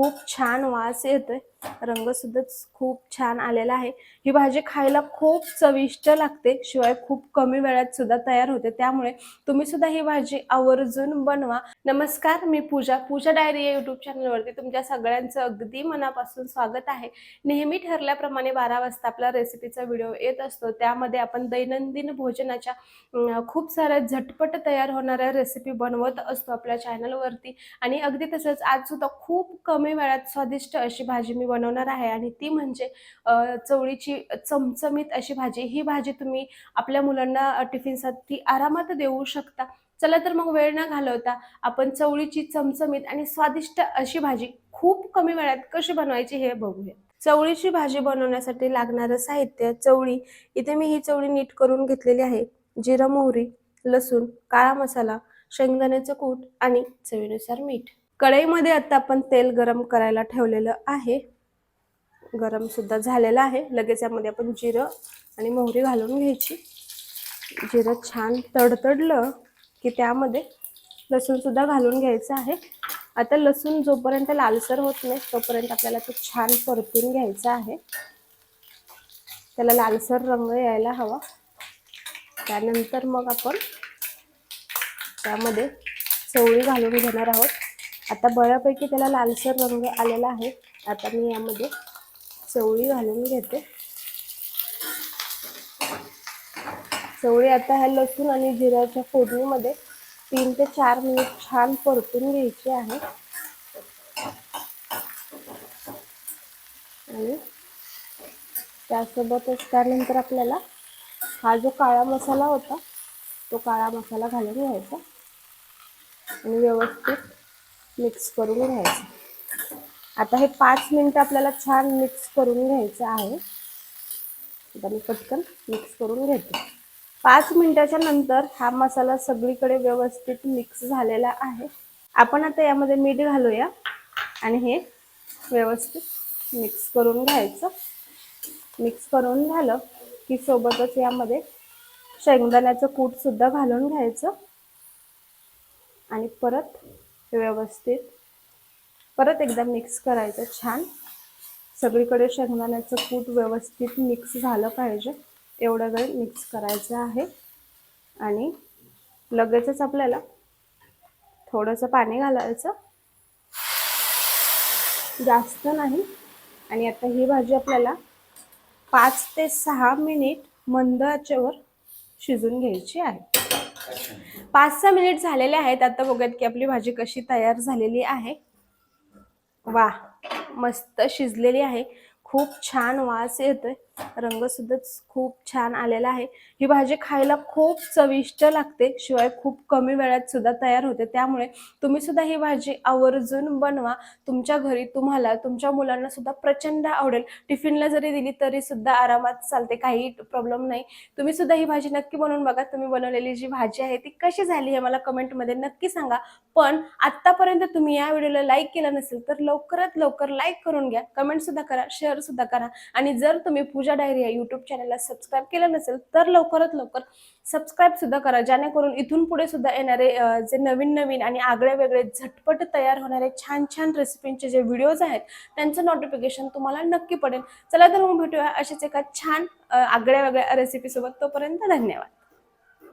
खूप छान वास येतोय. रंग सुद्धा खूप छान आलेला आहे. ही भाजी खायला खूप चविष्ट लागते. शिवाय खूप कमी वेळात सुद्धा तयार होते. त्यामुळे तुम्ही सुद्धा ही भाजी आवर्जून बनवा. नमस्कार मी पूजा. पूजा डायरी या युट्यूब चॅनलवरती तुमच्या सगळ्यांचं अगदी मनापासून स्वागत आहे. नेहमी ठरल्याप्रमाणे बारा वाजता आपला रेसिपीचा व्हिडिओ येत असतो. त्यामध्ये आपण दैनंदिन भोजनाच्या खूप साऱ्या झटपट तयार होणाऱ्या रेसिपी बनवत असतो आपल्या चॅनलवरती आणि अगदी तसंच आज सुद्धा खूप कमी वेळात स्वादिष्ट अशी भाजी मी बनवणार आहे. आणि ती म्हणजे चवळीची चमचमीत अशी भाजी. ही भाजी तुम्ही आपल्या मुलांना टिफिनसाठी आरामात देऊ शकता. चला तर मग वेळ न घालवता आपण चवळीची चमचमीत आणि स्वादिष्ट अशी भाजी खूप कमी वेळात कशी बनवायची हे बघूया. चवळीची भाजी बनवण्यासाठी लागणारं साहित्य चवळी इथे मी ही चवळी नीट करून घेतलेली आहे. जिरं मोहरी लसूण काळा मसाला शेंगदाण्याचं कूट आणि चवीनुसार मीठ. कढईमध्ये आता आपण तेल गरम करायला ठेवलेलं आहे. गरम सुद्धा झालेलं आहे. लगेच यामध्ये आपण जिरं आणि मोहरी घालून घ्यायची. जिरं छान तडतडलं. की त्यामध्ये लसूणसुद्धा घालून घ्यायचं आहे. आता लसूण जोपर्यंत लालसर होत नाही तोपर्यंत आपल्याला ते छान परतून घ्यायचं आहे. त्याला लालसर रंग यायला हवा. त्यानंतर मग आपण त्यामध्ये चवळी घालून घेणार आहोत. आता बऱ्यापैकी त्याला लालसर रंग आलेला आहे. आता मी यामध्ये चवळी घालून घेते. चवळी आता ह्या लसूण आणि जिऱ्याच्या फोडणीमध्ये तीन ते चार मिनिट छान परतून घ्यायची आहे. आणि त्यासोबतच त्यानंतर आपल्याला हा जो काळा मसाला होता तो काळा मसाला घालून घ्यायचा आणि व्यवस्थित मिक्स करून घ्यायचा. आता हे पाच मिनिटं आपल्याला छान मिक्स करून घ्यायचं आहे. आता मी पटकन मिक्स करून घेते. पाच मिनिटाच्या नंतर हा मसाला सगळीकडे व्यवस्थित मिक्स झालेला आहे. आपण आता यामध्ये मीठ घालूया. आणि हे व्यवस्थित मिक्स करून घ्यायचं. मिक्स करून झालं की सोबतच यामध्ये शेंगदाण्याचं कूट सुद्धा घालून घ्यायचं. आणि परत व्यवस्थित परत एकदा मिक्स करायचं छान. सगळीकडे शेंगदाण्याचं कूट व्यवस्थित मिक्स झालं पाहिजे. एवढा वेळ मिक्स करायचं आहे. आणि लगेचच आपल्याला थोडंसं पाणी घालायचं. जास्त नाही. आणि आता ही भाजी आपल्याला पाच ते सहा मिनिट मंद आचेवर शिजून घ्यायची आहे. पाच सहा मिनिट झालेले आहेत. आता बघूयात की आपली भाजी कशी तयार झालेली आहे. वा मस्त शिजलेली आहे. खूप छान वास येतोय. रंगसुद्धा खूप छान आलेला आहे. ही भाजी खायला खूप चविष्ट लागते शिवाय खूप कमी वेळात सुद्धा तयार होते. त्यामुळे तुम्ही सुद्धा ही भाजी आवर्जून बनवा. तुमच्या घरी तुम्हाला तुमच्या मुलांना सुद्धा प्रचंड आवडेल. टिफिनला जरी दिली तरी सुद्धा आरामात चालते काही प्रॉब्लेम नाही. तुम्ही सुद्धा ही भाजी नक्की बनवून बघा. तुम्ही बनवलेली जी भाजी आहे ती कशी झाली हे मला कमेंटमध्ये नक्की सांगा. पण आतापर्यंत तुम्ही या व्हिडिओला लाईक केलं नसेल तर लवकरात लवकर लाईक करून घ्या. कमेंट सुद्धा करा शेअर सुद्धा करा. आणि जर तुम्ही पूजा डायरी या यूट्यूब चॅनलला सबस्क्राईब केलं नसेल तर लवकरात लवकर सबस्क्राईब सुद्धा करा. जेणेकरून इथून पुढे सुद्धा येणारे जे नवीन नवीन आणि आगळे वेगळे झटपट तयार होणारे छान छान रेसिपींचे जे व्हिडिओज आहेत त्यांचं नोटिफिकेशन तुम्हाला नक्की पडेल. चला तर मग भेटूया अशाच एका छान आगळ्या वेगळ्या रेसिपीसोबत तोपर्यंत धन्यवाद.